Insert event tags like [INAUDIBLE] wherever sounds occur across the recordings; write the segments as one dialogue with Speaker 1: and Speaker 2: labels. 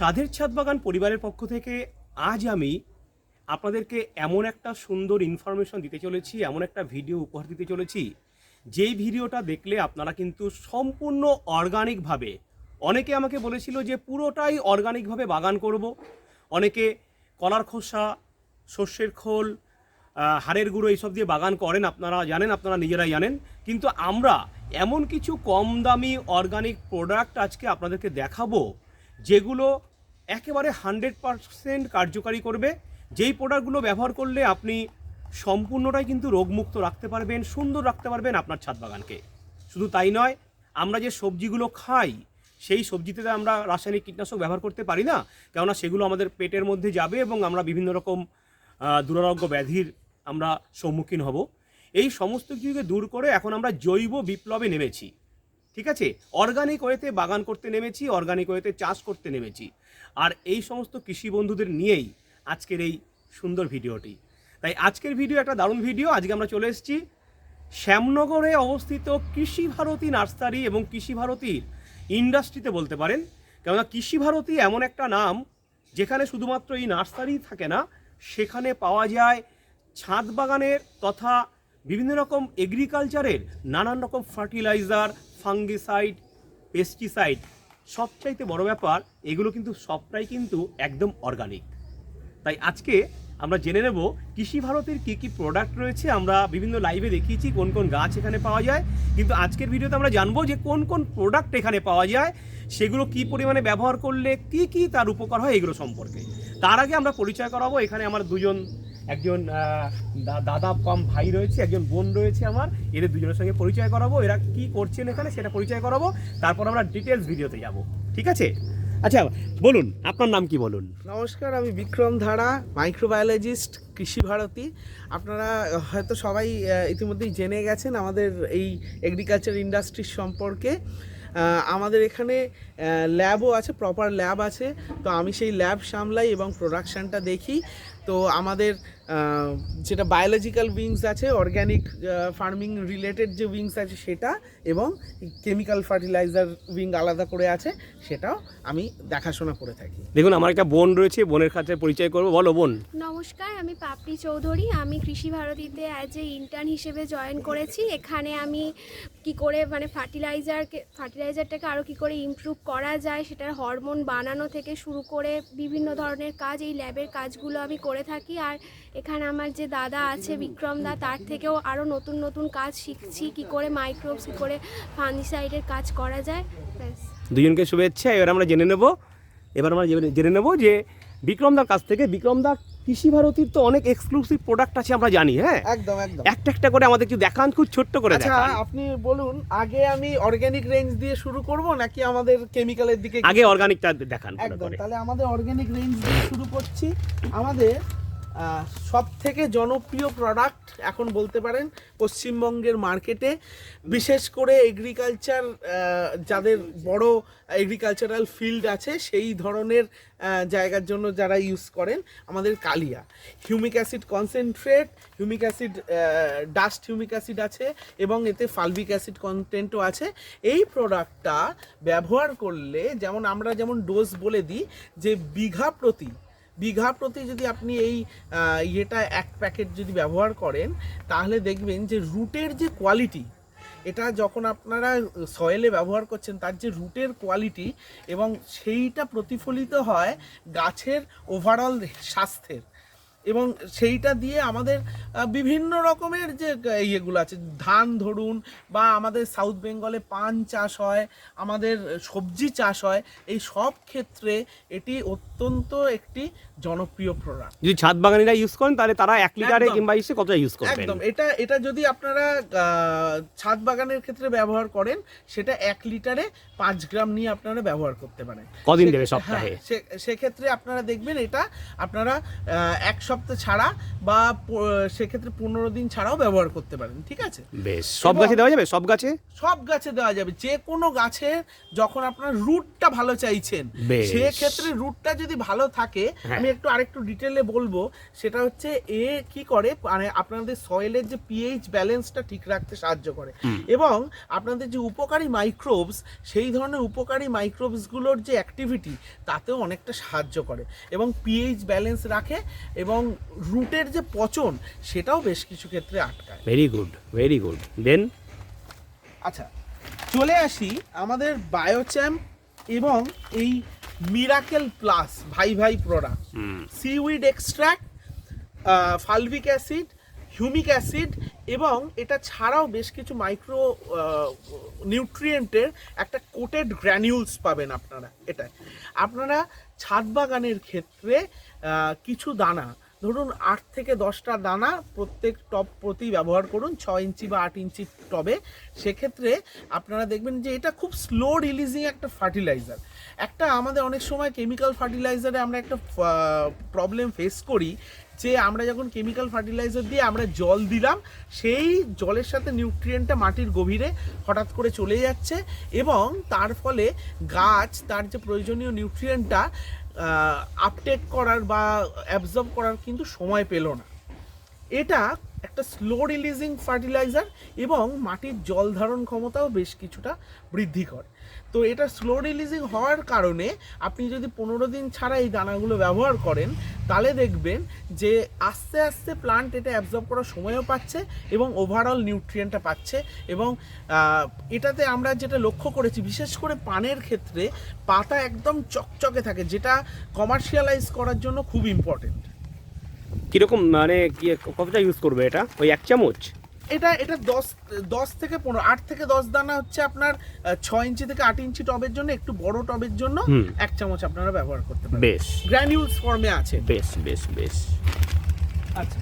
Speaker 1: সাধের ছাদ বাগান পরিবারের পক্ষ থেকে আজ আমি আপনাদেরকে এমন একটা সুন্দর ইনফরমেশন দিতে চলেছি, এমন একটা ভিডিও উপহার দিতে চলেছি। যেই ভিডিওটা দেখলে আপনারা কিন্তু সম্পূর্ণ অর্গানিকভাবে অনেকে আমাকে বলেছিল যে পুরোটাই অর্গানিকভাবে বাগান করব। অনেকে কলার খোসা শস্যের খোল হাড়ের গুঁড়ো এইসব দিয়ে বাগান করেন আপনারা, জানেন, আপনারা নিজেরাই জানেন। কিন্তু আমরা এমন কিছু কম দামি অর্গানিক প্রোডাক্ট আজকে আপনাদেরকে দেখাবো, যেগুলো একেবারে হান্ড্রেড পারসেন্ট কার্যকারী করবে। যেই প্রোডাক্টগুলো ব্যবহার করলে আপনি সম্পূর্ণটাই কিন্তু রোগমুক্ত রাখতে পারবেন, সুন্দর রাখতে পারবেন আপনার ছাদ বাগানকে। শুধু তাই নয়, আমরা যে সবজিগুলো খাই, সেই সবজিতে তো আমরা রাসায়নিক কীটনাশক ব্যবহার করতে পারি না, কেননা সেগুলো আমাদের পেটের মধ্যে যাবে এবং আমরা বিভিন্ন রকম দুরারোগ্য ব্যাধির আমরা সম্মুখীন হব। এই সমস্ত কিছুকে দূর করে এখন আমরা জৈব বিপ্লবে নেমেছি। ঠিক আছে? অর্গানিক ওয়েতে বাগান করতে নেমেছি, অর্গানিক ওয়েতে চাষ করতে নেমেছি। আর এই সমস্ত কৃষি বন্ধুদের নিয়েই আজকের এই সুন্দর ভিডিওটি। তাই আজকের ভিডিও একটা দারুণ ভিডিও। আজকে আমরা চলে এসেছি শ্যামনগরে অবস্থিত কৃষি ভারতী নার্সারি এবং কৃষি ভারতীর ইন্ডাস্ট্রিতে বলতে পারেন। কেননা কৃষি ভারতী এমন একটা নাম যেখানে শুধুমাত্র এই নার্সারি থাকে না, সেখানে পাওয়া যায় ছাদ বাগানের তথা বিভিন্ন রকম এগ্রিকালচারের নানান রকম ফার্টিলাইজার ফাঙ্গিসাইড পেস্টিসাইড সবচাইতে বড় ব্যাপার, এগুলো কিন্তু সবটাই কিন্তু একদম অর্গানিক তাই আজকে আমরা জেনে নেব কৃষি ভারতের কী কী প্রোডাক্ট রয়েছে, আমরা বিভিন্ন লাইভে দেখিয়েছি কোন কোন গাছ এখানে পাওয়া যায়। কিন্তু আজকের ভিডিওতে আমরা জানব যে কোন কোন প্রোডাক্ট এখানে পাওয়া যায়, সেগুলো কি পরিমাণে ব্যবহার করলে কি কি তার উপকার হয়, এগুলো সম্পর্কে। তার আগে আমরা পরিচয় করাবো, এখানে আমার দুজন একজন দাদা কম ভাই রয়েছে, একজন বোন রয়েছে আমার, এদের দুজনের সঙ্গে পরিচয় করাবো, এরা কি করছেন এখানে সেটা পরিচয় করাবো, তারপর আমরা ডিটেলস ভিডিওতে যাব, ঠিক আছে? আচ্ছা বলুন, আপনার নাম কি বলুন?
Speaker 2: নমস্কার, আমি বিক্রম ধারা মাইক্রোবায়োলজিস্ট কৃষি ভারতী। আপনারা হয়তো সবাই ইতিমধ্যেই জেনে গেছেন আমাদের এই এগ্রিকালচার ইন্ডাস্ট্রির সম্পর্কে। আমাদের এখানে ল্যাবও আছে প্রপার ল্যাব আছে। তো আমি সেই ল্যাব সামলাই এবং প্রোডাকশানটা দেখি। তো আমাদের যেটা বায়োলজিক্যাল উইংস আছে অর্গ্যানিক ফার্মিং রিলেটেড যে উইংস আছে সেটা এবং কেমিক্যাল ফার্টিলাইজার উইং আলাদা করে আছে সেটাও আমি দেখাশোনা করে থাকি।
Speaker 1: দেখুন আমার একটা বোন রয়েছে বোনের কাছে পরিচয় করব। বলো বোন।
Speaker 3: নমস্কার আমি পাপড়ি চৌধুরী। আমি কৃষি ভারতীতে অ্যাজ এ ইন্টার্ন হিসেবে জয়েন করেছি। এখানে আমি কি করে মানে ফার্টিলাইজারকে ফার্টিলাইজারটাকে আরও কি করে ইমপ্রুভ করা যায় সেটার হরমোন বানানো থেকে শুরু করে বিভিন্ন ধরনের কাজ এই ল্যাবের কাজগুলো আমি করে থাকি। আর এখানে আমার যে দাদা আছে বিক্রম দা, তার থেকেও আরও নতুন নতুন কাজ শিখছি, কি করে মাইক্রোবস কী করে ফানিসাইডের কাজ করা যায়। ব্যাস।
Speaker 1: দুজনকে শুভেচ্ছা, এবার আমরা জেনে নেব, এবার আমরা জেনে- জেনে নেব যে বিক্রমদার কাছ থেকে বিক্রমদা কৃষি ভারতীর তো অনেক এক্সক্লুসিভ প্রোডাক্ট আছে আমরা জানি হ্যাঁ?
Speaker 2: একদম একদম।
Speaker 1: একটা একটা করে আমাদের একটু দেখান খুব ছোট্ট করে
Speaker 2: আচ্ছা আপনি বলুন আগে আমি অর্গানিক রেঞ্জ দিয়ে শুরু করব নাকি আমাদের কেমিক্যালের দিকে
Speaker 1: আগে অর্গানিকটা দেখান
Speaker 2: একদম তাহলে আমাদের অর্গানিক রেঞ্জ দিয়ে শুরু করছি। আমাদের সব থেকে জনপ্রিয় প্রোডাক্ট এখন বলতে পারেন পশ্চিমবঙ্গের মার্কেটে বিশেষ করে এগ্রিকালচার যাদের বড় এগ্রিকালচারাল ফিল্ড আছে, সেই ধরনের জায়গার জন্য যারা ইউজ করেন আমাদের Kalia. Humic acid concentrate humic acid dust humic acid আছে এবং এতে ফালবিক অ্যাসিড কন্টেন্টও আছে। এই প্রোডাক্টটা ব্যবহার করলে, যেমন আমরা যেমন ডোজ বলে দিই, যে বিঘা প্রতি বিঘা প্রতি যদি আপনি এই ইয়েটা এক প্যাকেট যদি ব্যবহার করেন, তাহলে দেখবেন যে রুটের যে কোয়ালিটি, এটা যখন আপনারা সয়েলে ব্যবহার করছেন, তার যে রুটের কোয়ালিটি এবং সেইটা প্রতিফলিত হয় গাছের ওভারঅল স্বাস্থ্যের। এবং সেইটা দিয়ে আমাদের বিভিন্ন রকমের যে ইয়েগুলো আছে, ধান ধরুন বা আমাদের সাউথ বেঙ্গলে পান চাষ হয়, আমাদের সবজি চাষ হয়, এই সব ক্ষেত্রে এটি অত্যন্ত একটি জনপ্রিয় প্রোডাক্ট
Speaker 1: যদি ছাদ বাগানিরা ইউজ করেন তাহলে তারা এক লিটারে কিংবা ইসে কতটা ইউজ করবেন?
Speaker 2: একদম। এটা এটা যদি আপনারা ছাদ বাগানের ক্ষেত্রে ব্যবহার করেন সেটা এক লিটারে পাঁচ গ্রাম নিয়ে আপনারা ব্যবহার করতে পারেন।
Speaker 1: কদিন দেবে সপ্তাহে?
Speaker 2: হ্যাঁ, সেক্ষেত্রে আপনারা দেখবেন এটা আপনারা একশো সপ্তাহ ছাড়া বা সেক্ষেত্রে পনেরো দিন ছাড়াও ব্যবহার করতে পারেন ঠিক আছে?
Speaker 1: বেশ। সব গাছে দেওয়া যাবে? সব গাছে?
Speaker 2: সব গাছে দেওয়া যাবে। যে কোনো গাছে যখন আপনার রুটটা ভালো চাইছেন সেক্ষেত্রে রুটটা যদি ভালো থাকে
Speaker 1: হ্যাঁ।
Speaker 2: আমি একটু আরেকটু ডিটেলে বলব। সেটা হচ্ছে এ কি করে মানে আপনাদের সয়েলের যে পিএইচ ব্যালেন্সটা ঠিক রাখতে সাহায্য করে। এবং আপনাদের যে উপকারী মাইক্রোবস সেই ধরনের উপকারী মাইক্রোবসগুলোর যে অ্যাক্টিভিটি তাতেও অনেকটা সাহায্য করে। এবং পিএইচ ব্যালেন্স রাখে এবং রুটের যে পচন সেটাও বেশ কিছু ক্ষেত্রে আটকায়।
Speaker 1: Very good very good then
Speaker 2: আচ্ছা চলে আসি আমাদের বায়োচ্যাম এবং এই মিরাকেল প্লাস ভাই ভাই product seaweed extract fulvic acid humic acid এবং এটা ছাড়াও বেশ কিছু মাইক্রো নিউট্রিয়েন্টের একটা কোটেড গ্র্যানিউলস পাবেন আপনারা এটা আপনারা ছাদ বাগানের ক্ষেত্রে কিছু দানা ধরুন আট থেকে দশটা দানা প্রত্যেক টব প্রতি ব্যবহার করুন ছ ইঞ্চি বা আট ইঞ্চি টবে। সেক্ষেত্রে আপনারা দেখবেন যে এটা খুব স্লো রিলিজিং একটা ফার্টিলাইজার একটা আমাদের অনেক সময় কেমিক্যাল ফার্টিলাইজারে আমরা একটা প্রবলেম ফেস করি যে আমরা যখন কেমিক্যাল ফার্টিলাইজার দিয়ে আমরা জল দিলাম, সেই জলের সাথে নিউট্রিয়েন্টটা মাটির গভীরে হঠাৎ করে চলে যাচ্ছে এবং তার ফলে গাছ তার যে প্রয়োজনীয় নিউট্রিয়েন্টটা আপটেক করার বা অ্যাবজর্ব করার কিন্তু সময় পেল না। এটা একটা স্লো রিলিজিং ফার্টিলাইজার এবং মাটির জল ধারণ ক্ষমতাও বেশ কিছুটা বৃদ্ধি করে। তো এটা স্লো রিলিজিং হওয়ার কারণে আপনি যদি পনেরো দিন ছাড়া এই দানাগুলো ব্যবহার করেন, তাহলে দেখবেন যে আস্তে আস্তে প্লান্ট এটা অ্যাবজর্ব করার সময়ও পাচ্ছে এবং ওভারঅল নিউট্রিয়েন্টটা পাচ্ছে এবং এটাতে আমরা যেটা লক্ষ্য করেছি, বিশেষ করে পানের ক্ষেত্রে পাতা একদম চকচকে থাকে, যেটা কমার্শিয়ালাইজ করার জন্য খুব ইম্পর্টেন্ট
Speaker 1: কীরকম মানে কতটা ইউজ করবে এটা? ওই এক চামচ?
Speaker 2: এটা এটা দশ দশ থেকে পনেরো আট থেকে দশ দানা হচ্ছে আপনার ছয় ইঞ্চি থেকে আট ইঞ্চি টবের জন্য একটু বড় টবের জন্য এক চামচ আপনারা ব্যবহার করতে পারেন।
Speaker 1: বেশ।
Speaker 2: গ্র্যানিউলস ফর্মে আছে।
Speaker 1: বেশ বেশ বেশ।
Speaker 2: আচ্ছা।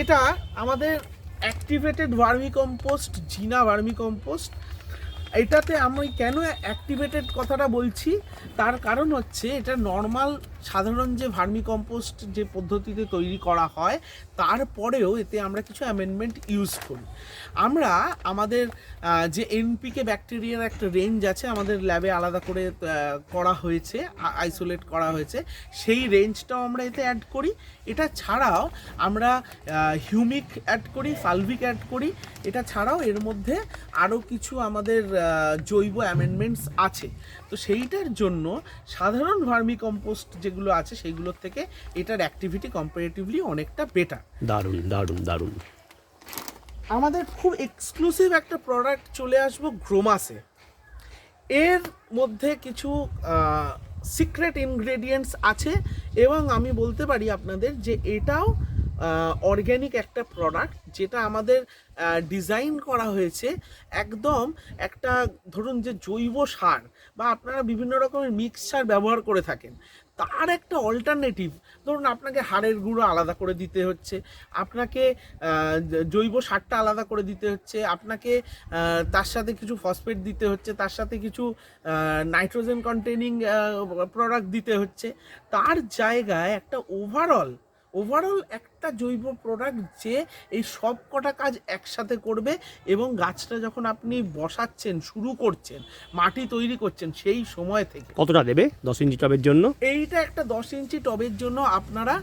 Speaker 2: এটা আমাদের অ্যাক্টিভেটেড ভার্মি কম্পোস্ট জিনা ভার্মি কম্পোস্ট এটাতে আমি কেন অ্যাক্টিভেটেড কথাটা বলছি? তার কারণ হচ্ছে এটা নর্মাল সাধারণ যে ভার্মি কম্পোস্ট যে পদ্ধতিতে তৈরি করা হয়, তারপরেও এতে আমরা কিছু অ্যামেন্ডমেন্ট ইউজ করি। আমরা আমাদের যে এনপিকে ব্যাকটেরিয়ার একটা রেঞ্জ আছে, আমাদের ল্যাবে আলাদা করে করা হয়েছে আইসোলেট করা হয়েছে, সেই রেঞ্জটাও আমরা এতে অ্যাড করি। এটা ছাড়াও আমরা হিউমিক অ্যাড করি সালভিক অ্যাড করি। এটা ছাড়াও এর মধ্যে আরও কিছু আমাদের জৈব অ্যামেন্ডমেন্টস আছে। তো সেইটার জন্য সাধারণ ভার্মি কম্পোস্ট যেগুলো আছে সেইগুলোর থেকে এটার অ্যাক্টিভিটি কম্পারেটিভলি অনেকটা বেটার
Speaker 1: দারুণ দারুণ দারুণ।
Speaker 2: আমাদের খুব এক্সক্লুসিভ একটা প্রোডাক্ট চলে আসব গ্রোমাসে এর মধ্যে কিছু সিক্রেট ইনগ্রেডিয়েন্টস আছে এবং আমি বলতে পারি আপনাদের যে এটাও অর্গ্যানিক একটা প্রোডাক্ট যেটা আমাদের ডিজাইন করা হয়েছে একদম একটা ধরুন যে জৈব সার বা আপনারা বিভিন্ন রকমের মিক্সচার ব্যবহার করে থাকেন। তার একটা অল্টারনেটিভ ধরুন আপনাকে হাড়ের গুঁড়ো আলাদা করে দিতে হচ্ছে, আপনাকে জৈব সারটা আলাদা করে দিতে হচ্ছে, আপনাকে তার সাথে কিছু ফসফেট দিতে হচ্ছে, তার সাথে কিছু নাইট্রোজেন কন্টেনিং প্রোডাক্ট দিতে হচ্ছে। তার জায়গায় একটা ওভারঅল ওভারঅল একটা জৈব প্রোডাক্ট যে এই সব কটা কাজ একসাথে করবে এবং গাছটা যখন আপনি বসাচ্ছেন শুরু করছেন মাটি তৈরি করছেন সেই সময় থেকে
Speaker 1: কতটা দেবে? দশ ইঞ্চি টবের জন্য?
Speaker 2: এইটা একটা দশ ইঞ্চি টবের জন্য আপনারা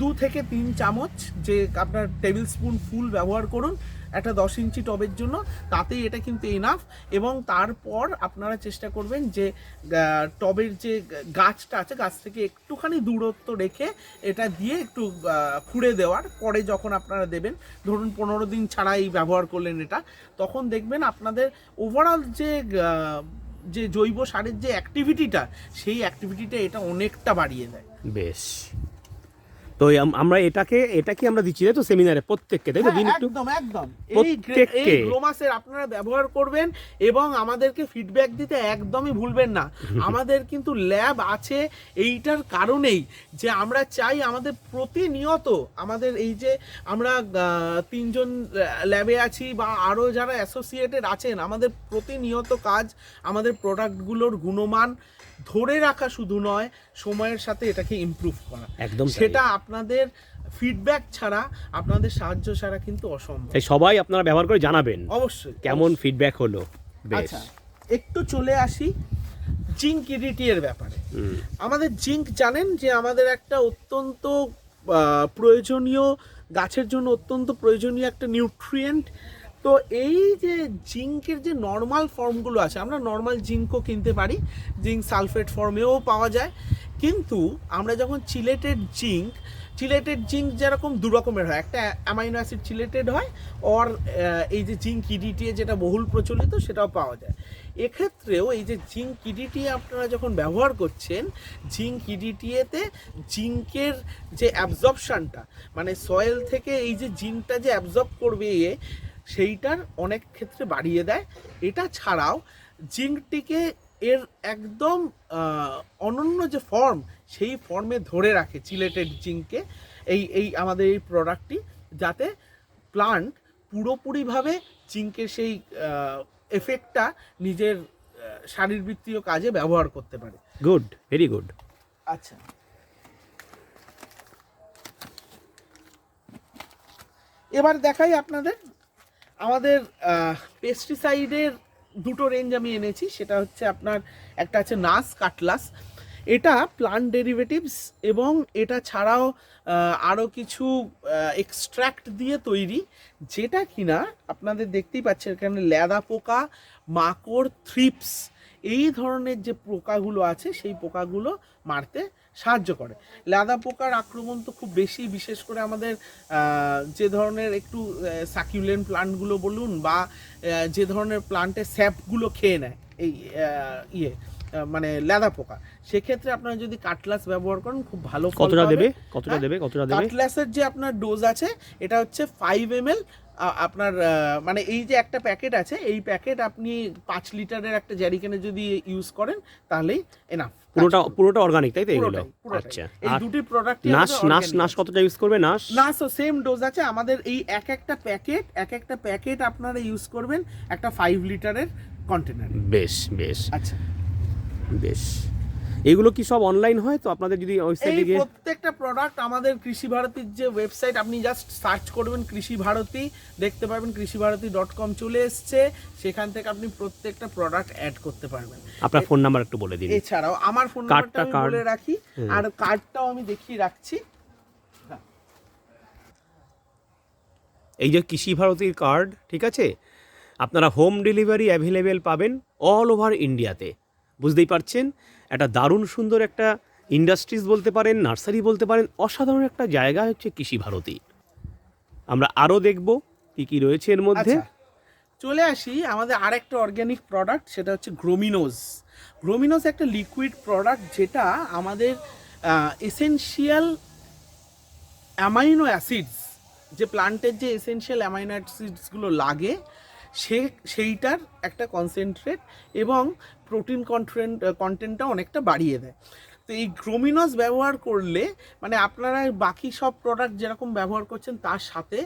Speaker 2: দু থেকে তিন চামচ যে আপনার টেবিল স্পুন ফুল ব্যবহার করুন। একটা দশ ইঞ্চি টবের জন্য, তাতেই এটা কিন্তু এনাফ এবং তারপর আপনারা চেষ্টা করবেন যে টবের যে গাছটা আছে, গাছ থেকে একটুখানি দূরত্ব রেখে এটা দিয়ে একটু খুঁড়ে দেওয়ার। পরে যখন আপনারা দেবেন, ধরুন পনেরো দিন ছাড়াই ব্যবহার করলেন এটা, তখন দেখবেন আপনাদের ওভারঅল যে যে জৈব সারের যে অ্যাক্টিভিটিটা সেই অ্যাক্টিভিটিটা এটা অনেকটা বাড়িয়ে দেয়।
Speaker 1: বেশ। তো আমরা এটাকে এটা কি আমরা দিচ্ছি তাই তো সেমিনারে প্রত্যেককে তাই তো? দিন
Speaker 2: হ্যাঁ,
Speaker 1: একটু?
Speaker 2: একদম একদম।
Speaker 1: প্রত্যেককে।
Speaker 2: গ্লোমাসের আপনারা ব্যবহার করবেন এবং আমাদেরকে ফিডব্যাক দিতে একদমই ভুলবেন না। [LAUGHS] আমাদের কিন্তু ল্যাব আছে এইটার কারণেই যে আমরা চাই আমাদের প্রতিনিয়ত আমাদের এই যে আমরা তিনজন ল্যাবে আছি বা আরও যারা অ্যাসোসিয়েটেড আছেন আমাদের প্রতিনিয়ত কাজ আমাদের প্রোডাক্টগুলোর গুণমান ধরে রাখা শুধু নয় সময়ের সাথে এটাকে ইমপ্রুভ করা।
Speaker 1: একদম
Speaker 2: সেটা আপনাদের ফিডব্যাক ছাড়া আপনাদের সাহায্য ছাড়া কিন্তু অসম্ভব।
Speaker 1: তাই সবাই আপনারা ব্যবহার করে জানাবেন।
Speaker 2: অবশ্যই
Speaker 1: কেমন ফিডব্যাক হলো?
Speaker 2: আচ্ছা একটু চলে আসি জিঙ্ক ইডিটি এর ব্যাপারে। আমাদের জিঙ্ক জানেন যে আমাদের একটা অত্যন্ত প্রয়োজনীয় গাছের জন্য অত্যন্ত প্রয়োজনীয় একটা নিউট্রিয়েন্ট তো এই যে জিঙ্কের যে নর্মাল ফর্মগুলো আছে, আমরা নর্মাল জিঙ্কও কিনতে পারি, জিঙ্ক সালফেট ফর্মেও পাওয়া যায়। কিন্তু আমরা যখন চিলেটেড জিঙ্ক চিলেটেড জিঙ্ক যেরকম দু রকমের হয়, একটা অ্যামাইনো অ্যাসিড চিলেটেড হয় অর এই যে জিঙ্ক ইডিটিএ যেটা বহুল প্রচলিত, সেটাও পাওয়া যায়। এক্ষেত্রেও এই যে জিঙ্ক ইডিটি আপনারা যখন ব্যবহার করছেন, জিঙ্ক ইডিটিএতে জিঙ্কের যে অ্যাবজর্পশনটা মানে সয়েল থেকে এই যে জিঙ্কটা যে অ্যাবজর্ব করবে এ সেইটার অনেক ক্ষেত্রে বাড়িয়ে দেয়। এটা ছাড়াও জিঙ্কটিকে এর একদম অনন্য যে ফর্ম সেই ফর্মে ধরে রাখে চিলেটেড জিঙ্ককে এই এই আমাদের এই প্রোডাক্টটি যাতে প্লান্ট পুরোপুরিভাবে জিঙ্কের সেই এফেক্টটা নিজের শারীরবৃত্তীয় কাজে ব্যবহার করতে পারে।
Speaker 1: গুড ভেরি গুড
Speaker 2: আচ্ছা। এবার দেখাই আপনাদের আমাদের পেস্টিসাইডের দুটো রেঞ্জ আমি এনেছি। সেটা হচ্ছে আপনার, একটা আছে নাস কাটলাস। এটা প্লান্ট ডেরিভেটিভস এবং এটা ছাড়াও আরও কিছু এক্সট্র্যাক্ট দিয়ে তৈরি, যেটা কিনা আপনাদের দেখতেই পাচ্ছেন এখানে ল্যাদা পোকা, মাকড় থ্রিপস এই ধরনের যে পোকাগুলো আছে, সেই পোকাগুলো মারতে সাহায্য করে। লেদা পোকার আক্রমণ তো খুব বেশি বিশেষ করে আমাদের যে ধরনের একটু সাকিউলেন্ট প্লান্টগুলো বলুন বা যে ধরনের প্লান্টের স্যাপগুলো খেয়ে নেয় এই ইয়ে মানে লেদা পোকা। সেক্ষেত্রে আপনারা যদি কাটলাস ব্যবহার করেন খুব ভালো
Speaker 1: কতটা দেবে? কতটা
Speaker 2: হ্যাঁ?
Speaker 1: দেবে? কতটা দেবে?
Speaker 2: কাটলাসের যে আপনার ডোজ আছে এটা হচ্ছে ফাইভ এম এল আপনার মানে এই যে একটা প্যাকেট আছে এই প্যাকেট আপনি পাঁচ লিটারের একটা জ্যারিকেনে যদি ইউজ করেন তাহলেই এনাফ
Speaker 1: পুরোটা পুরোটা অর্গানিক তাই তো এগুলো? আচ্ছা।
Speaker 2: এই দুটি প্রোডাক্ট
Speaker 1: নাশ নাশ নাশ কতটা ইউজ করবে নাশ?
Speaker 2: নাসও সেম ডোজ আছে আমাদের এই এক একটা প্যাকেট এক একটা প্যাকেট আপনারা ইউজ করবেন একটা ফাইভ লিটারের কন্টেনারে
Speaker 1: বেশ বেশ।
Speaker 2: আচ্ছা।
Speaker 1: বেশ। এগুলো কি সব অনলাইন হয়? তো আপনাদের যদি ওয়েবসাইটে গিয়ে
Speaker 2: প্রত্যেকটা প্রোডাক্ট আমাদের কৃষি ভারতীর যে ওয়েবসাইট আপনি জাস্ট সার্চ করবেন কৃষি ভারতী দেখতে পারবেন কৃষি ভারতী ডট কম চলে এসছে। সেখান থেকে আপনি প্রত্যেকটা প্রোডাক্ট অ্যাড করতে পারবেন।
Speaker 1: আপনার ফোন নাম্বার একটু বলে দিন।
Speaker 2: এছাড়াও আমার ফোন নাম্বারটা আমি বলে রাখি। আর কার্ডটাও আমি দেখিয়ে রাখছি।
Speaker 1: এই যে কৃষি ভারতীর কার্ড ঠিক আছে? আপনারা হোম ডেলিভারি অ্যাভেলেবেল পাবেন অল ওভার ইন্ডিয়াতে বুঝতেই পারছেন? একটা দারুণ সুন্দর একটা ইন্ডাস্ট্রিজ বলতে পারেন নার্সারি বলতে পারেন, অসাধারণ একটা জায়গা হচ্ছে কৃষি ভারতী। আমরা আরও দেখব কি কি রয়েছে এর মধ্যে।
Speaker 2: আচ্ছা চলে আসি আমাদের আরেকটা অর্গ্যানিক প্রোডাক্ট সেটা হচ্ছে গ্রোমিনোজ গ্রোমিনোজ একটা লিকুইড প্রোডাক্ট যেটা আমাদের এসেনশিয়াল অ্যামাইনো অ্যাসিডস যে প্লান্টের যে এসেনশিয়াল অ্যামাইনো অ্যাসিডসগুলো লাগে, সে, সেইটার একটা কনসেন্ট্রেট এবং প্রোটিন কন্টেন্ট কন্টেন্টটা অনেকটা বাড়িয়ে দেয়। তো এই গ্রোমিনস ব্যবহার করলে মানে আপনারা বাকি সব প্রোডাক্ট যেরকম ব্যবহার করছেন, তার সাথে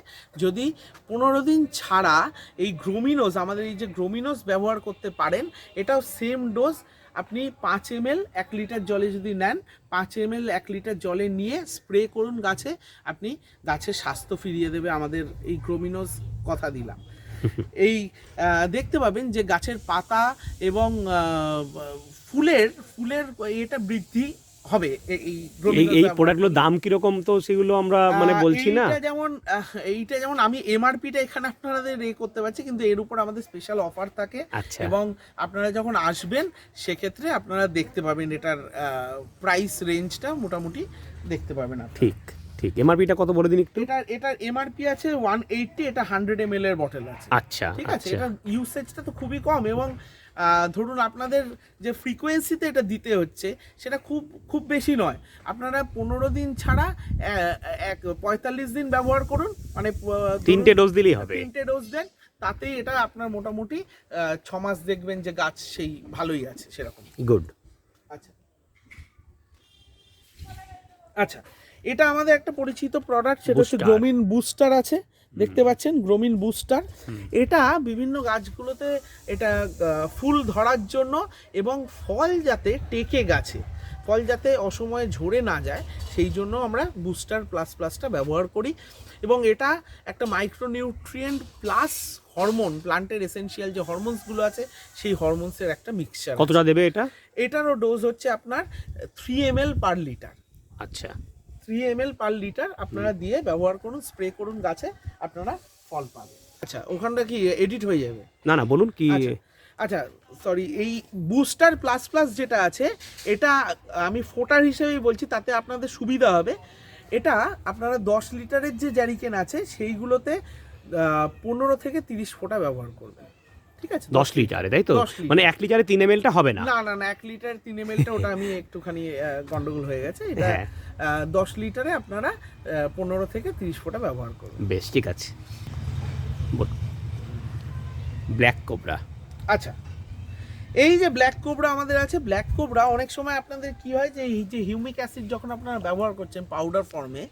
Speaker 2: যদি পনেরো দিন ছাড়া এই গ্রোমিনোজ আমাদের এই যে গ্রোমিনোজ ব্যবহার করতে পারেন, এটাও সেম ডোজ আপনি পাঁচ এম এল এক লিটার জলে যদি নেন, পাঁচ এম এল এক লিটার জলে নিয়ে স্প্রে করুন গাছে, আপনি গাছের স্বাস্থ্য ফিরিয়ে দেবে আমাদের এই গ্রোমিনোজ কথা দিলাম। এই দেখতে পাবেন যে গাছের পাতা এবং ফুলের ফুলের এটা বৃদ্ধি হবে এই
Speaker 1: এই প্রোডাক্টগুলোর দাম কীরকম তো সেগুলো আমরা মানে বলছি না?
Speaker 2: এইটা যেমন এইটা যেমন আমি এমআরপিটা এখানে আপনাদের এ করতে পারছি কিন্তু এর উপর আমাদের স্পেশাল অফার থাকে
Speaker 1: আচ্ছা।
Speaker 2: এবং আপনারা যখন আসবেন সেক্ষেত্রে আপনারা দেখতে পাবেন এটার প্রাইস রেঞ্জটা মোটামুটি দেখতে পাবেন
Speaker 1: ঠিক। ঠিক। এমআরপিটা কত বলে দিন একটু?
Speaker 2: এটার এটার এমআরপি আছে ওয়ান এইটটি এটা হান্ড্রেড এম এর বটল আছে।
Speaker 1: আচ্ছা
Speaker 2: ঠিক আছে?
Speaker 1: আচ্ছা।
Speaker 2: এটার ইউসেজটা তো খুবই কম এবং ধরুন আপনাদের যে ফ্রিকোয়েন্সিতে এটা দিতে হচ্ছে সেটা খুব খুব বেশি নয়। আপনারা পনেরো দিন ছাড়া এক পঁয়তাল্লিশ দিন ব্যবহার করুন। মানে
Speaker 1: তিনটে ডোজ দিলেই হবে।
Speaker 2: তিনটে ডোজ দেন তাতেই এটা আপনার মোটামুটি আহ, ছ মাস দেখবেন যে গাছ সেই ভালোই আছে সেরকম।
Speaker 1: গুড
Speaker 2: আচ্ছা। আচ্ছা। এটা আমাদের একটা পরিচিত প্রোডাক্ট সেটা হচ্ছে. গ্রোমিন বুস্টার আছে। দেখতে পাচ্ছেন গ্রোমিন বুস্টার এটা বিভিন্ন গাছগুলোতে এটা ফুল ধরার জন্য এবং ফল যাতে টেকে গাছে ফল যাতে অসময়ে ঝরে না যায় সেই জন্য আমরা বুস্টার প্লাস প্লাসটা ব্যবহার করি। এবং এটা একটা মাইক্রোনিউট্রিয়েন্ট প্লাস হরমোন প্লান্টের এসেনশিয়াল যে হরমোনসগুলো আছে সেই হরমোনসের একটা মিক্সচার
Speaker 1: কতটা দেবে এটা?
Speaker 2: এটারও ডোজ হচ্ছে আপনার three M L per litre
Speaker 1: আচ্ছা।
Speaker 2: Three M L per litre আপনারা দিয়ে ব্যবহার করুন স্প্রে করুন গাছে আপনারা ফল পাবেন। আচ্ছা ওখানটা কি এডিট হয়ে যাবে?
Speaker 1: না না বলুন কি
Speaker 2: আচ্ছা। আচ্ছা সরি এই বুস্টার প্লাস প্লাস যেটা আছে এটা আমি ফোটার হিসেবেই বলছি তাতে আপনাদের সুবিধা হবে। এটা আপনারা দশ লিটারের যে জ্যারিকেন আছে সেইগুলোতে পনেরো থেকে তিরিশ ফোঁটা ব্যবহার করবেন। ঠিক আছে
Speaker 1: দশ লিটারে তাই তো? মানে এক লিটারে তিন এমএলটা হবে না।
Speaker 2: না না না এক লিটার তিন এমএলটা ওটা আমি একটুখানি গন্ডগোল হয়ে গেছে। এটা
Speaker 1: হ্যাঁ।
Speaker 2: দশ লিটারে আপনারা পনেরো থেকে তিরিশ ফোঁটা ব্যবহার করুন।
Speaker 1: বেশ ঠিক আছে। Black cobra.
Speaker 2: আচ্ছা। এই যে ব্ল্যাক কোবরা আমাদের আছে ব্ল্যাক কোবরা অনেক সময় আপনাদের কি হয় যে, এই যে হিউমিক অ্যাসিড যখন আপনারা ব্যবহার করছেন পাউডার ফর্মে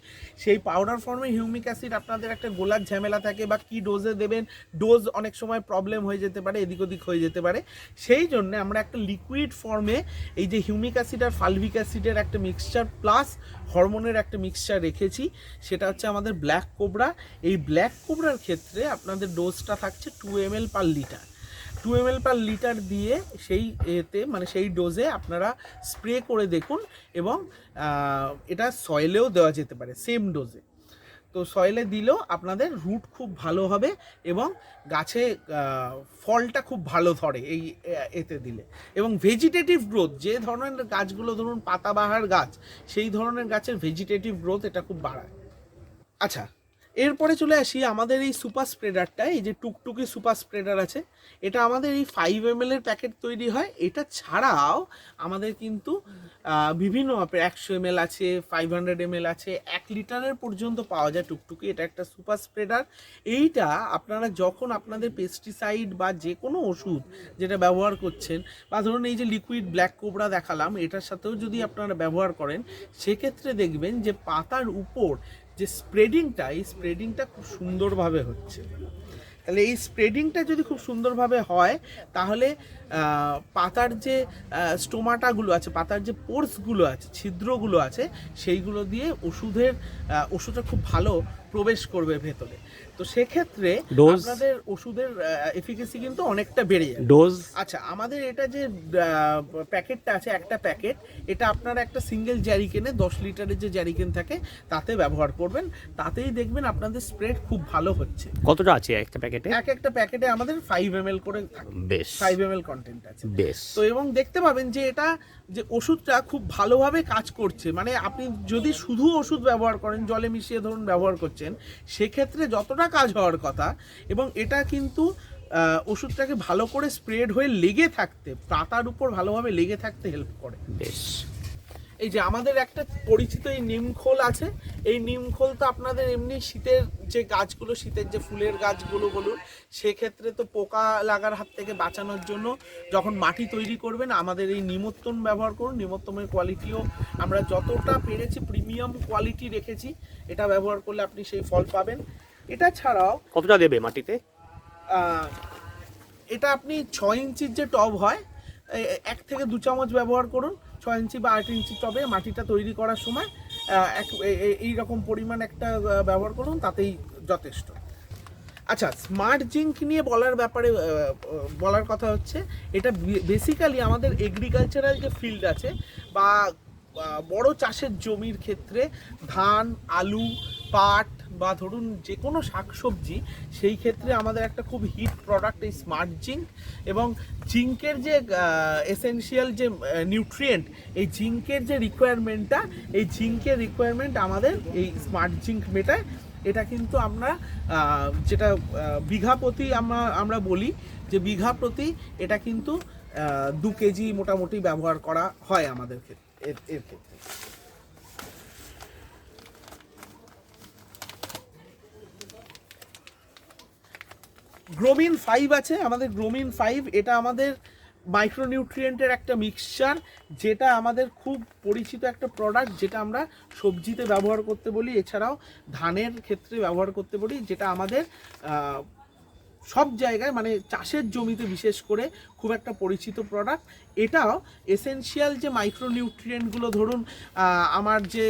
Speaker 2: সেই পাউডার ফর্মে হিউমিক অ্যাসিড আপনাদের একটা গোলার ঝামেলা থাকে বা কি ডোজে দেবেন ডোজ অনেক সময় প্রবলেম হয়ে যেতে পারে, এদিক ওদিক হয়ে যেতে পারে। সেই জন্য আমরা একটা লিকুইড ফর্মে এই যে হিউমিক অ্যাসিড আর ফালভিক অ্যাসিডের একটা মিক্সচার প্লাস হরমোনের একটা মিক্সচার রেখেছি। সেটা হচ্ছে আমাদের ব্ল্যাক কোবরা এই ব্ল্যাক কোবরার ক্ষেত্রে আপনাদের ডোজটা থাকছে two M L per litre two M per litre দিয়ে সেই এতে মানে সেই ডোজে আপনারা স্প্রে করে দেখুন এবং এটা সয়েলেও দেওয়া যেতে পারে সেম ডোজে তো সয়েলে দিলেও আপনাদের রুট খুব ভালো হবে এবং গাছে ফলটা খুব ভালো ধরে এই এতে দিলে। এবং ভেজিটেটিভ গ্রোথ যে ধরনের গাছগুলো ধরুন পাতাবাহার গাছ, সেই ধরনের গাছের ভেজিটেটিভ গ্রোথ এটা খুব বাড়ায়। আচ্ছা এরপরে চলে আসি আমাদের এই সুপার স্প্রেডারটা, এই যে টুকটুকি সুপার স্প্রেডার আছে, এটা আমাদের এই ফাইভ এম এর প্যাকেট তৈরি হয়। এটা ছাড়াও আমাদের কিন্তু বিভিন্ন একশো এম আছে ফাইভ হান্ড্রেড এম আছে, এক লিটারের পর্যন্ত পাওয়া যায় টুকটুকি। এটা একটা সুপার স্প্রেডার। এইটা আপনারা যখন আপনাদের পেস্টিসাইড বা যে কোনো ওষুধ যেটা ব্যবহার করছেন, বা ধরুন এই যে লিকুইড ব্ল্যাক কোবরা দেখালাম, এটার সাথেও যদি আপনারা ব্যবহার করেন, সেক্ষেত্রে দেখবেন যে পাতার উপর যে স্প্রেডিংটা এই স্প্রেডিংটা খুব সুন্দরভাবে হচ্ছে। তাহলে এই স্প্রেডিংটা যদি খুব সুন্দরভাবে হয়, তাহলে পাতার যে স্টোমাটাগুলো আছে, পাতার যে পোর্সগুলো আছে, ছিদ্রগুলো আছে, সেইগুলো দিয়ে ওষুধের ওষুধটা খুব ভালো প্রবেশ করবে ভেতরে। তো সেক্ষেত্রে? আপনাদের ওষুধের এফিকেসি কিন্তু অনেকটা বেড়ে যায়
Speaker 1: ডোজ
Speaker 2: আচ্ছা আমাদের এটা যে প্যাকেটটা আছে একটা প্যাকেট এটা আপনারা একটা সিঙ্গেল জ্যারিকেনে দশ লিটারের যে জ্যারিকেন থাকে তাতে ব্যবহার করবেন। তাতেই দেখবেন আপনাদের স্প্রেড খুব ভালো হচ্ছে।
Speaker 1: কতটা আছে একটা প্যাকেটে?
Speaker 2: এক একটা প্যাকেটে আমাদের ফাইভ এম করে থাকে।
Speaker 1: বেশ।
Speaker 2: ফাইভ এম এল কন্টেন্ট আছে।
Speaker 1: বেশ।
Speaker 2: তো এবং দেখতে পাবেন যে এটা যে ওষুধটা খুব ভালোভাবে কাজ করছে। মানে আপনি যদি শুধু ওষুধ ব্যবহার করেন, জলে মিশিয়ে ধরুন ব্যবহার করছেন, সেক্ষেত্রে যতটা কাজ হওয়ার কথা এবং এটা কিন্তু ওষুধটাকে ভালো করে স্প্রেড হয়ে লেগে থাকতে, পাতার উপর ভালোভাবে লেগে থাকতে হেল্প করে।
Speaker 1: বেশ।
Speaker 2: এই যে আমাদের একটা পরিচিত এই নিমখোল আছে এই নিমখোল তো আপনাদের এমনি শীতের যে গাছগুলো শীতের যে ফুলের গাছগুলো বলুন সেক্ষেত্রে তো পোকা লাগার হাত থেকে বাঁচানোর জন্য যখন মাটি তৈরি করবেন আমাদের এই নিমত্তন ব্যবহার করুন। নিমত্তমের কোয়ালিটিও আমরা যতটা পেরেছি প্রিমিয়াম কোয়ালিটি রেখেছি এটা ব্যবহার করলে আপনি সেই ফল পাবেন। এটা ছাড়াও
Speaker 1: কতটা দেবে মাটিতে?
Speaker 2: এটা আপনি ছয় ইঞ্চির যে টব হয় এক থেকে দু চামচ ব্যবহার করুন। ছয় ইঞ্চি বা আট ইঞ্চি টবে মাটিটা তৈরি করার সময় এক এই রকম পরিমাণ একটা ব্যবহার করুন, তাতেই যথেষ্ট। আচ্ছা স্মার্ট জিঙ্ক নিয়ে বলার ব্যাপারে বলার কথা হচ্ছে, এটা বেসিক্যালি আমাদের এগ্রিকালচারাল যে ফিল্ড আছে বা বড় চাষের জমির ক্ষেত্রে ধান, আলু, পাট বা ধরুন যে কোনো শাকসবজি, সেই ক্ষেত্রে আমাদের একটা খুব হিট প্রোডাক্ট এই স্মার্ট জিঙ্ক এবং জিঙ্কের যে এসেনশিয়াল যে নিউট্রিয়েন্ট এই জিঙ্কের যে রিকোয়ারমেন্টটা এই জিঙ্কের রিকোয়ারমেন্ট আমাদের এই স্মার্ট জিঙ্ক মেটায়। এটা কিন্তু আমরা যেটা বিঘা প্রতি আমরা আমরা বলি যে বিঘা প্রতি এটা কিন্তু দু কেজি মোটামুটি ব্যবহার করা হয় আমাদের ক্ষেত্রে এর ক্ষেত্রে। গ্রোমিন ফাইভ আছে, আমাদের গ্রোমিন ফাইভ এটা আমাদের মাইক্রোনিউট্রিয়েন্টের একটা মিক্সচার যেটা আমাদের খুব পরিচিত একটা প্রোডাক্ট যেটা আমরা সবজিতে ব্যবহার করতে বলি। এছাড়াও ধানের ক্ষেত্রে ব্যবহার করতে বলি, যেটা আমাদের সব জায়গায় মানে চাষের জমিতে বিশেষ করে খুব একটা পরিচিত প্রোডাক্ট এটাও এসেনশিয়াল যে মাইক্রোনিউট্রিয়েন্টগুলো ধরুন আমার যে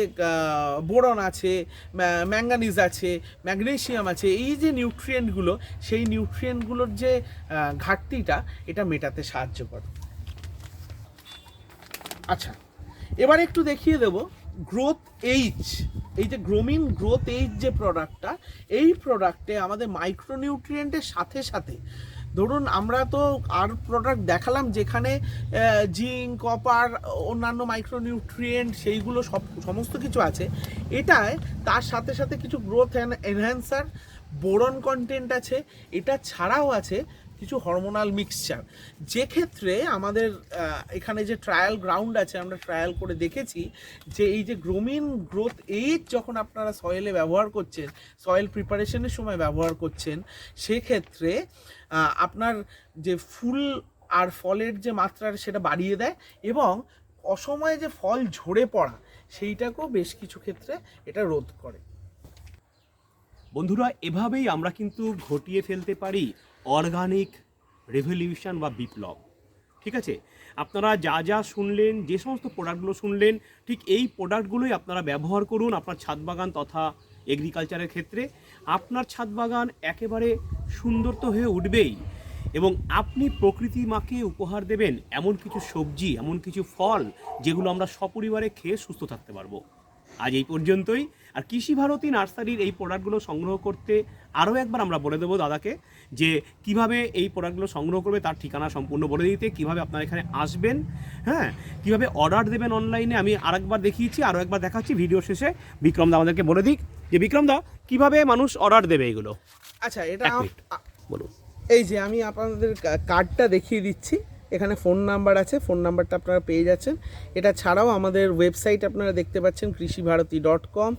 Speaker 2: বোরন আছে ম্যাঙ্গানিজ আছে ম্যাগনেসিয়াম আছে, এই যে নিউট্রিয়েন্টগুলো সেই নিউট্রিয়েন্টগুলোর যে ঘাটতিটা, এটা মেটাতে সাহায্য করে। আচ্ছা এবার একটু দেখিয়ে দেব গ্রোথ এইচ এই যে গ্রোমিন গ্রোথ এইচ যে প্রোডাক্টটা এই প্রোডাক্টে আমাদের মাইক্রোনিউট্রিয়েন্টের সাথে সাথে, ধরুন আমরা তো আর প্রোডাক্ট দেখালাম যেখানে জিঙ্ক কপার অন্যান্য মাইক্রোনিউট্রিয়েন্ট সেইগুলো সব, সমস্ত কিছু আছে, এটায় তার সাথে সাথে কিছু গ্রোথ এনহ্যান্সার বোরন কন্টেন্ট আছে, এটা ছাড়াও আছে কিছু হরমোনাল মিক্সচার যে ক্ষেত্রে আমাদের এখানে যে ট্রায়াল গ্রাউন্ড আছে, আমরা ট্রায়াল করে দেখেছি যে এই যে গ্রোমিন গ্রোথ এইড যখন আপনারা সয়েলে ব্যবহার করছেন সয়েল প্রিপারেশনের সময় ব্যবহার করছেন, সেক্ষেত্রে আপনার যে ফুল আর ফলের যে মাত্রা সেটা বাড়িয়ে দেয় এবং অসময়ে যে ফল ঝরে পড়া, সেইটাকেও বেশ কিছু ক্ষেত্রে এটা রোধ করে।
Speaker 1: বন্ধুরা, এভাবেই আমরা কিন্তু ঘটিয়ে ফেলতে পারি। অর্গানিক রেভলিউশন বা বিপ্লব। ঠিক আছে? আপনারা যা যা শুনলেন, যে সমস্ত প্রোডাক্টগুলো শুনলেন, ঠিক এই প্রোডাক্টগুলোই আপনারা ব্যবহার করুন আপনার ছাদ বাগান তথা এগ্রিকালচারের ক্ষেত্রে। আপনার ছাদ বাগান একেবারে সুন্দর তো হয়ে উঠবেই এবং আপনি প্রকৃতি মাকে উপহার দেবেন এমন কিছু সবজি, এমন কিছু ফল যেগুলো আমরা সপরিবারে খেয়ে সুস্থ থাকতে পারব। আজ এই পর্যন্তই। আর কৃষি ভারতী নার্সারির এই প্রোডাক্টগুলো সংগ্রহ করতে আরও একবার আমরা বলে দেবো দাদাকে যে কীভাবে এই প্রোডাক্টগুলো সংগ্রহ করবে তার ঠিকানা সম্পূর্ণ বলে দিতে কীভাবে আপনারা এখানে আসবেন হ্যাঁ? কীভাবে অর্ডার দেবেন অনলাইনে আমি আরেকবার দেখিয়েছি আরও একবার দেখাচ্ছি ভিডিও শেষে। বিক্রম দা আমাদেরকে বলে দিক যে বিক্রম দা কীভাবে মানুষ অর্ডার দেবে এগুলো?
Speaker 2: আচ্ছা এটা
Speaker 1: বলুন।
Speaker 2: এই যে আমি আপনাদের কার্ডটা দেখিয়ে দিচ্ছি। এখানে ফোন নাম্বার আছে, ফোন নাম্বারটা আপনারা পেয়ে যাচ্ছেন। এটা ছাড়াও আমাদের ওয়েবসাইট আপনারা দেখতে পাচ্ছেন কৃষি ভারতী ডট কম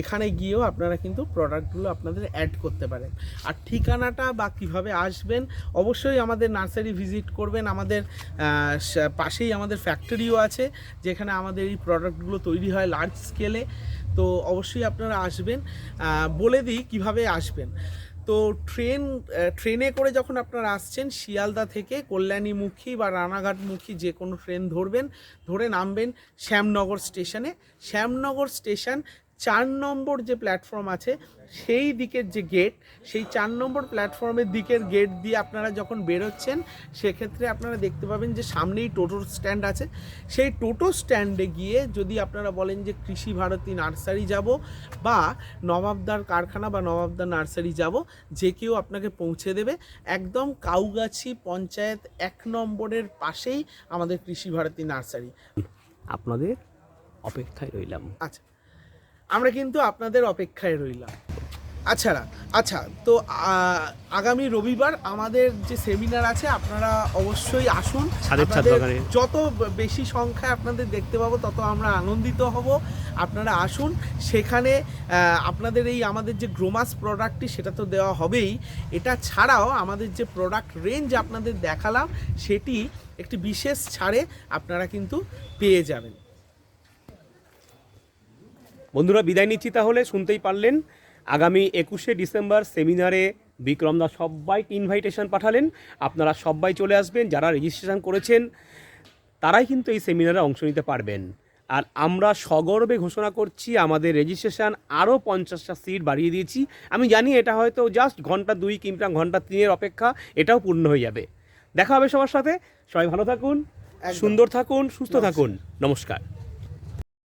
Speaker 2: এখানে গিয়েও আপনারা কিন্তু প্রোডাক্টগুলো আপনাদের অ্যাড করতে পারেন। আর ঠিকানাটা বা কীভাবে আসবেন, অবশ্যই আমাদের নার্সারি ভিজিট করবেন। আমাদের পাশেই আমাদের ফ্যাক্টরিও আছে, যেখানে আমাদের এই প্রোডাক্টগুলো তৈরি হয় লার্জ স্কেলে তো অবশ্যই আপনারা আসবেন। বলে দিই কীভাবে আসবেন। তো ট্রেন ট্রেনে করে যখন আপনারা আসছেন, শিয়ালদা থেকে কল্যাণীমুখী বা রানাঘাটমুখী যে কোনো ট্রেন ধরবেন, ধরে নামবেন শ্যামনগর স্টেশনে। শ্যামনগর স্টেশন চার নম্বর যে প্ল্যাটফর্ম আছে সেই দিকের যে গেট সেই চার নম্বর প্ল্যাটফর্মের দিকের গেট দিয়ে আপনারা যখন বেরোচ্ছেন সেক্ষেত্রে আপনারা দেখতে পাবেন যে সামনেই টোটোর স্ট্যান্ড আছে। সেই টোটো স্ট্যান্ডে গিয়ে যদি আপনারা বলেন যে কৃষি ভারতী নার্সারি যাব বা নবাবদার কারখানা বা নবাবদার নার্সারি যাব যে কেউ আপনাকে পৌঁছে দেবে। একদম কাউগাছি পঞ্চায়েত এক নম্বরের পাশেই আমাদের কৃষি ভারতী নার্সারি।
Speaker 1: আপনাদের অপেক্ষায় রইলাম।
Speaker 2: আচ্ছা। আমরা কিন্তু আপনাদের অপেক্ষায় রইলাম। আচ্ছা আচ্ছা তো আগামী রবিবার আমাদের যে সেমিনার আছে আপনারা অবশ্যই আসুন। যত বেশি সংখ্যায় আপনাদের দেখতে পাবো তত আমরা আনন্দিত হব। আপনারা আসুন। সেখানে আপনাদের এই আমাদের যে গ্রোমাস প্রোডাক্টটি সেটা তো দেওয়া হবেই। এটা ছাড়াও আমাদের যে প্রোডাক্ট রেঞ্জ আপনাদের দেখালাম সেটি একটি বিশেষ ছাড়ে আপনারা কিন্তু পেয়ে যাবেন।
Speaker 1: বন্ধুরা বিদায় নিচ্ছি তাহলে শুনতেই পারলেন আগামী একুশে ডিসেম্বর সেমিনারে বিক্রমদা সবাইকে ইনভাইটেশন পাঠালেন। আপনারা সবাই চলে আসবেন যারা রেজিস্ট্রেশন করেছেন তারাই কিন্তু এই সেমিনারে অংশ নিতে পারবেন। আর আমরা সগর্বে ঘোষণা করছি আমাদের রেজিস্ট্রেশন আরও পঞ্চাশটা সিট বাড়িয়ে দিয়েছি। আমি জানি এটা হয়তো জাস্ট ঘণ্টা দুই কিংবা ঘণ্টা তিনের অপেক্ষা এটাও পূর্ণ হয়ে যাবে। দেখা হবে সবার সাথে। সবাই ভালো থাকুন সুন্দর থাকুন সুস্থ থাকুন। নমস্কার।